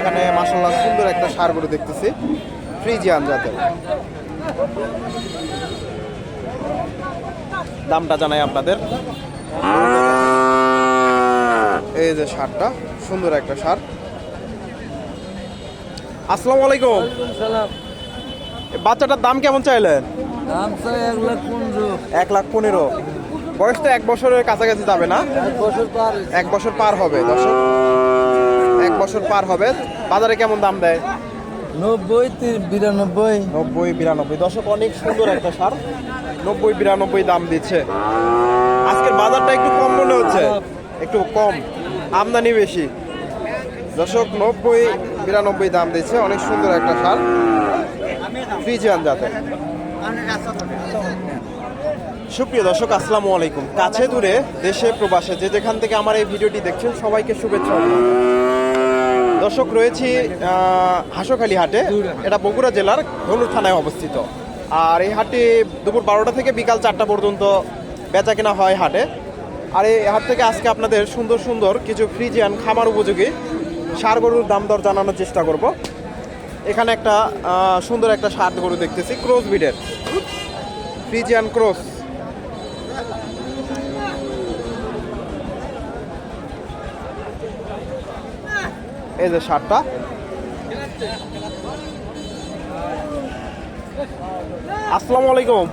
এখানে মাসাল্লাহ সুন্দর একটা সার গরু দেখতেছি ফ্রিজিয়ান জাতের। দামটা জানাই আপনাদের। এই যে সারটা সুন্দর একটা সার। আসসালামু আলাইকুম। বাচ্চাটার দাম কেমন চাইলেন? দাম চাই এক লাখ পনেরো। এক লাখ পনেরো। বয়স তো এক বছরের কাছাকাছি যাবে না? এক বছর পার এক বছর পার হবে দর্শক। এক বছর পার হবে। বাজারে কেমন দাম দেয়? নব্বই বিরানব্বই। নব্বই বিরানব্বই। দশক অনেক সুন্দর একটা সার। নব্বই বিরানব্বই দাম দিচ্ছে। আজকের বাজারটা একটু কম মনে হচ্ছে। একটু কম। আমদানি বেশি। দশক নব্বই বিরানব্বই দাম দিচ্ছে। অনেক সুন্দর একটা সার। ফ্রিজিয়ান জাতের সুপ্রিয় দর্শক আসসালামু আলাইকুম। কাছে দূরে দেশে প্রবাসে যে যেখান থেকে আমার এই ভিডিওটি দেখছেন সবাইকে শুভেচ্ছা। দর্শক রয়েছি হাঁসখালি হাটে। এটা বগুড়া জেলার ধনুর থানায় অবস্থিত। আর এই হাটে দুপুর বারোটা থেকে বিকাল চারটা পর্যন্ত বেচা কেনা হয় হাটে। আর এই হাট থেকে আজকে আপনাদের সুন্দর সুন্দর কিছু ফ্রিজিয়ান খামার উপযোগী সার গরুর দাম দর জানানোর চেষ্টা করব। এখানে একটা সুন্দর একটা সার গরু দেখতেছি ক্রস বিডের ফ্রিজিয়ান ক্রস। এই যে শার্টটা। আসসালামু আলাইকুম।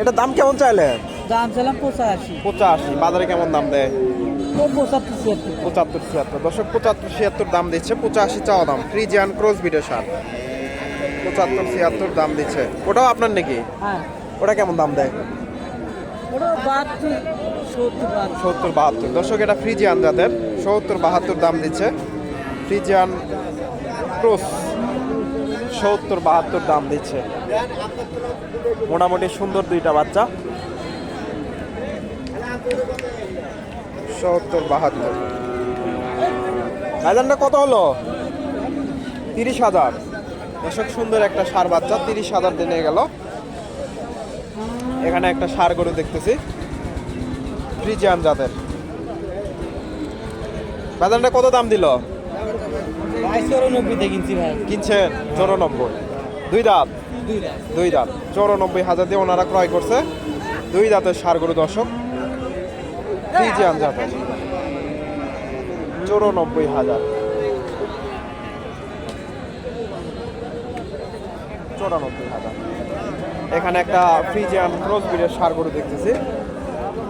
এটা দাম কেমন চাইলে? দাম চাইলাম পঁচাশি। পঁচাশি। বাজারে কেমন দাম দেয়? পঁচাত্তর ছিয়াত্তর। পঁচাত্তর ছিয়াত্তর। পঁচাত্তর ছিয়াত্তর দাম দিচ্ছে। পঁচাশি চাওয়া দাম। ফ্রিজিয়ান ক্রস বিটের সার পঁচাত্তর ছিয়াত্তর দাম দিচ্ছে। ওটাও আপনার নাকি? হ্যাঁ। ওটা কেমন দাম দেয়? সত্তর বাহাত্তর। দর্শক এটা ফ্রিজিয়ান যাদের সত্তর বাহাত্তর দাম দিচ্ছে। ফ্রিজিয়ান ক্রস সত্তর বাহাত্তর দাম দিচ্ছে। মোটামুটি সুন্দর দুইটা বাচ্চা। সত্তর বাহাত্তর। হাজারটা কত হলো? তিরিশ হাজার। দর্শক, সুন্দর একটা সার বাচ্চা, তিরিশ হাজার দিনে গেল। এখানে একটা সার গরু দেখতেছি। ফ্রিজিয়ান জাতের। বাজারটা কত দাম দিল? চৌরানব্বই দিয়ে কিনছি ভাই। কিনছেন চৌরানব্বই। দুই দাঁত। দুই দাঁত। চৌরানব্বই হাজার দিয়ে ওনারা ক্রয় করছে। দুই দাঁতের সার গরু দর্শক। ফ্রিজিয়ান জাতের চৌরানব্বই হাজার। চৌরানব্বই হাজার। এখানে একটা ফ্রিজিয়ান ক্রস বিডের সার গরু দেখতেছি।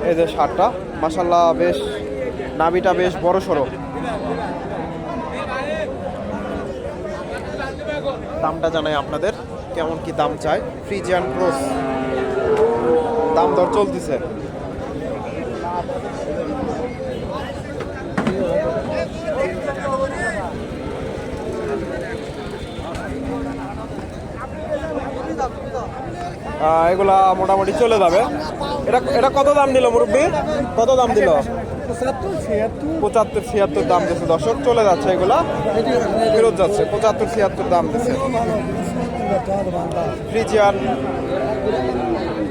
এই যে সারটা। মাসাল্লাহ বেশ নাবিটা বেশ বড় সড়ো দামটা জানাই আপনাদের, কেমন কি দাম চাই ফ্রিজিয়ান ক্রস দাম দর চলতেছে। এগুলা মোটামুটি চলে যাবে। এটা এটা কত দাম দিল মুরব্বী? কত দাম দিল? পঁচাত্তর ছিয়াত্তর। দাম দিচ্ছে দর্শক চলে যাচ্ছে এগুলা। ফেরত যাচ্ছে পঁচাত্তর ছিয়াত্তর দাম দিচ্ছে ফ্রিজিয়ান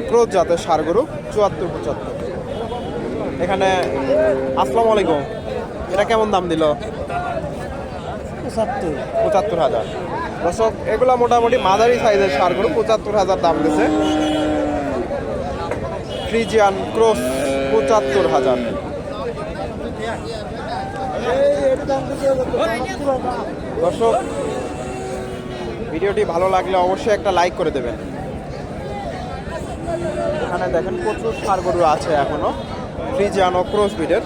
ক্রোজ জাতের সার গরু চুয়াত্তর পঁচাত্তর। এখানে আসসালামু আলাইকুম। এটা কেমন দাম দিল? পঁচাত্তর। পঁচাত্তর হাজার। দর্শক এগুলা মোটামুটি মাঝারি সাইজের সার গরু পঁচাত্তর হাজার দাম দিছে ফ্রিজিয়ান ক্রস পঁচাত্তর হাজার। দর্শক, ভিডিওটি ভালো লাগলে অবশ্যই একটা লাইক করে দেবেন। এখানে দেখেন প্রচুর সার গরু আছে এখনও। ফ্রিজিয়ান ও ক্রস ব্রিডের।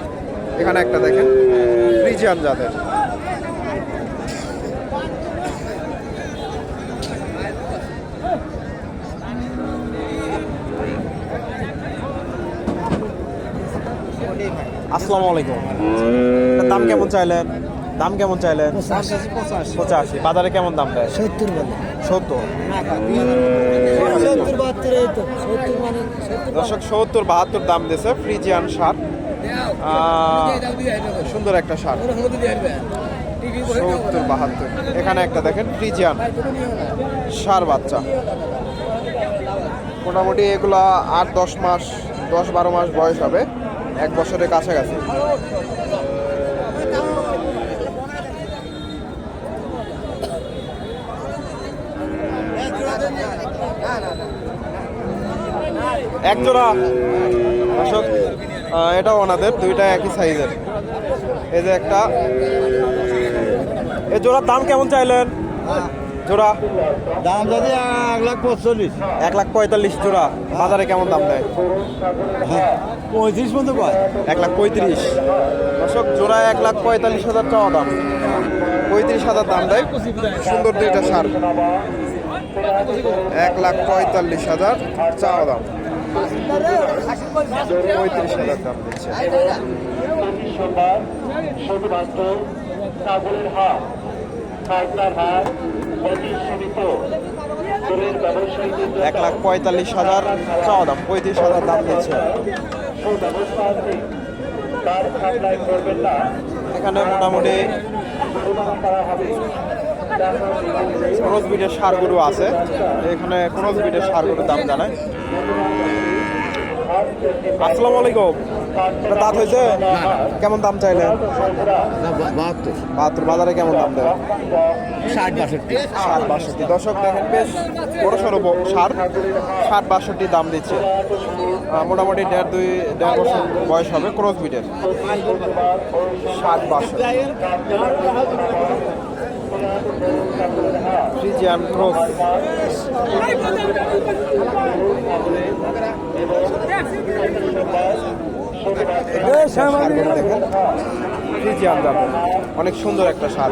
এখানে একটা দেখেন ফ্রিজিয়ান জাতের। আসসালামু আলাইকুম। দাম কেমন চাইলেন? দাম কেমন চাইলেন? পঁচাশি। বাজারে কেমন দাম দেয়? সত্তর সত্তর। মানে সত্তর দর্শক সত্তর বাহাত্তর দাম দিয়েছে ফ্রিজিয়ান সার সুন্দর একটা সার সত্তর বাহাত্তর। এখানে একটা দেখেন ফ্রিজিয়ান সার বাচ্চা। মোটামুটি এগুলা আট দশ মাস দশ বারো মাস বয়স হবে। এক বছরের কাছাকাছি। এক জোড়া। এটাও ওনাদের, দুইটা একই সাইজের। এই যে একটা। এ জোড়ার দাম কেমন চাইলেন? জোড়া দাম যদি এক লাখ পঁচল্লিশ এক লাখ পঁয়তাল্লিশ জোড়া বাজারে কেমন দাম দেয় পঁয়ত্রিশ পর্যন্ত পায় এক লাখ পঁয়ত্রিশ দর্শক জোড়া এক লাখ পঁয়তাল্লিশ হাজার চাওয়া দাম পঁয়ত্রিশ হাজার দাম দেয় সুন্দর দুইটা সার এক লাখ পঁয়তাল্লিশ হাজার চাওয়া দাম পঁয়ত্রিশ হাজার দাম দিচ্ছে শুধুমাত্র কাবুলের হাট এক লাখ পঁয়তাল্লিশ হাজার চাওয়া দাম পঁয়ত্রিশ হাজার দাম দিচ্ছে। এখানে মোটামুটি ক্রস বিটের সারগুলো আছে। এখানে ক্রস বিটের সারগুলোর দাম জানায় আসসালামু আলাইকুম। দাঁত হয়েছে? কেমন দাম চাইলেন বাহাত্তর। বাহাত্তর বাজারে কেমন দাম দেয়? ষাট বাষট্টি। ষাট বাষট্টি। দর্শক দেখেন বেশ বড় সড়ো সার ষাট বাষট্টি দাম দিচ্ছে। মোটামুটি দেড় দুই দেড় বছর বয়স হবে ক্রস বিটের ষাট বাষট্টি। Friesian cross. ফ্রিজিয়ান দাম অনেক সুন্দর একটা সার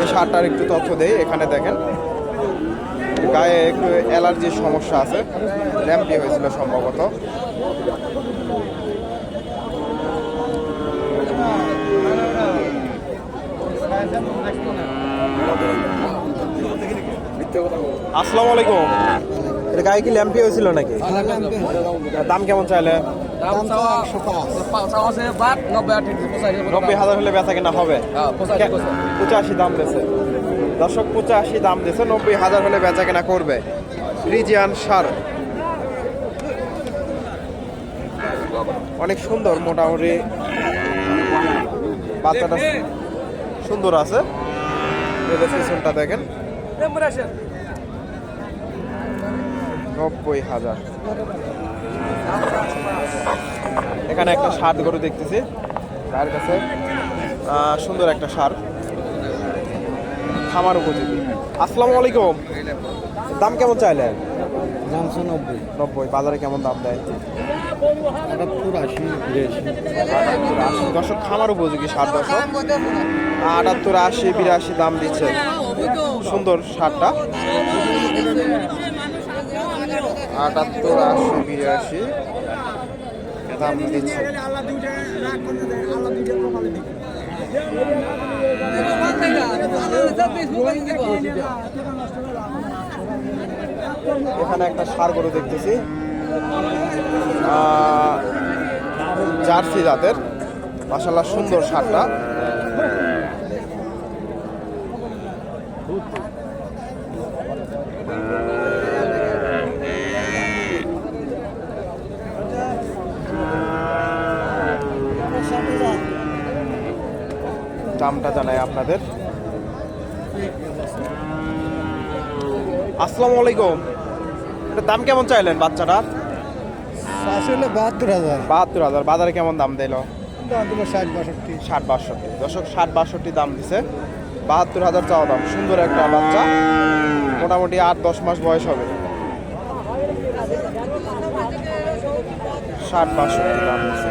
এই সারটার একটু তথ্য দেই, এখানে দেখেন। গায়ে একটু অ্যালার্জির সমস্যা আছে ল্যাম্পি হয়েছিল সম্ভবত। আসসালামু আলাইকুম। এটা গায়ে কি ল্যাম্পি হয়েছিল নাকি? দাম কেমন চাইলে? নব্বই হাজার হলে বেচা কেনা হবে? হ্যাঁ, পঁচাশি, দাম দিয়েছে। দর্শক পঁচাশি দাম দিয়েছে নব্বই হাজার হলে বেচা কেনা করবে। রিজিয়ান সার। অনেক সুন্দর মোটামুটি। বাচ্চাটা সুন্দর আছে। এদের পিছনটা দেখেন। নব্বই হাজার। এখানে একটা ষাট গরু দেখতেছি। তার কাছে সুন্দর একটা সার। খামার উপযোগী। আসসালামু আলাইকুম। দাম কেমন চাইলেন? দামশো নব্বই। নব্বই। বাজারে কেমন দাম দেয়? আটাত্তর আশি দশক খামার উপযোগী সার দশক আটাত্তর আশি বিরাশি দাম দিচ্ছে। সুন্দর সারটা। আটাত্তর, আশি, বিরাশি। দাম দিচ্ছে। এখানে একটা সার গরু দেখতেছি। জার্সি জাতের। মাসাল্লাহ সুন্দর সারটা। দামটা জানাই আপনাদের। আসসালামু আলাইকুম। এটা দাম কেমন চাইলেন বাচ্চাটা? আসলে বাহাত্তর হাজার। বাহাত্তর হাজার। বাজারে কেমন দাম দিল? দাম দিল ষাট বাষট্টি। ষাট বাষট্টি। দশক ষাট বাষট্টি দাম দিছে। বাহাত্তর হাজার চাওয়া দাম। সুন্দর একটা বাচ্চা। মোটামুটি আট দশ মাস বয়স হবে। ষাট বাষট্টি দাম দিছে।